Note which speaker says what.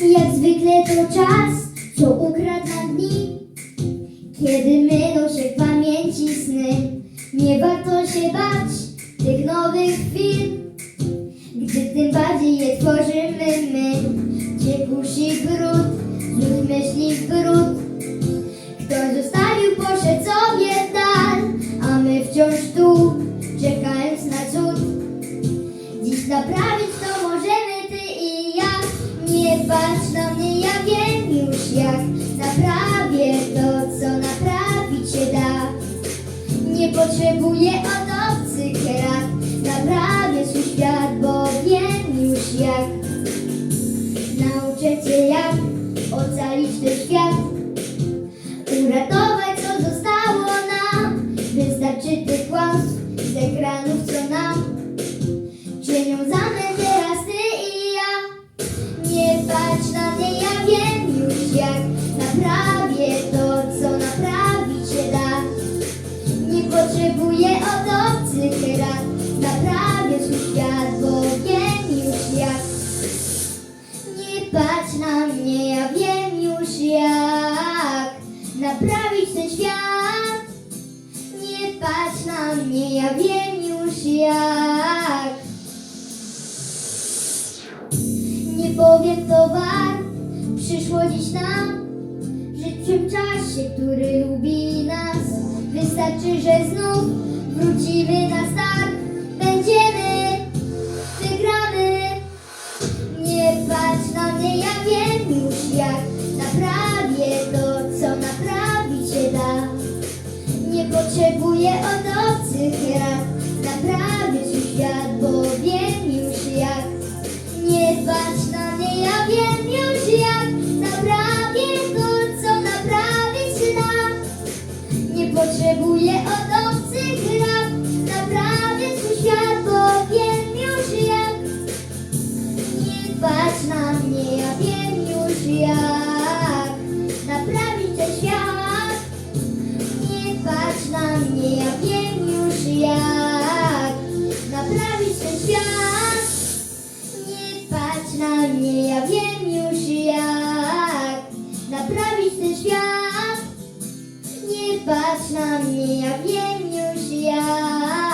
Speaker 1: Jak zwykle to czas, co ukradł dni. Kiedy mylą się w pamięci sny Nie warto się bać tych nowych chwil. Gdy tym bardziej je tworzymy my Ciepłusi brud, znów myśli brud. Ktoś zostawił, poszedł sobie dal A my wciąż tu, czekając na cud. Dziś naprawić patrz na mnie, ja wiem już jak Naprawię to, co naprawić się da. Nie potrzebuję od obcych rad Naprawię swój świat, bo wiem już jak. Nauczę cię jak ocalić ten świat Uratować potrzebuję od obcych rad Naprawię swój świat, bo wiem już jak. Nie patrz na mnie, ja wiem już jak. Naprawić ten świat. Nie patrz na mnie, ja wiem już jak. Nie powiem to war, przyszło dziś nam Żyć w tym czasie, który lubi nas Wystarczy, że znów wrócimy na start. Będziemy, wygramy. Nie patrz na mnie, ja wiem już jak Naprawię to, jak Naprawić ten świat. Nie patrz na mnie, ja wiem już jak. Naprawić ten świat. Nie patrz na mnie, ja wiem już jak. Naprawić ten świat. Nie patrz na mnie, ja wiem już jak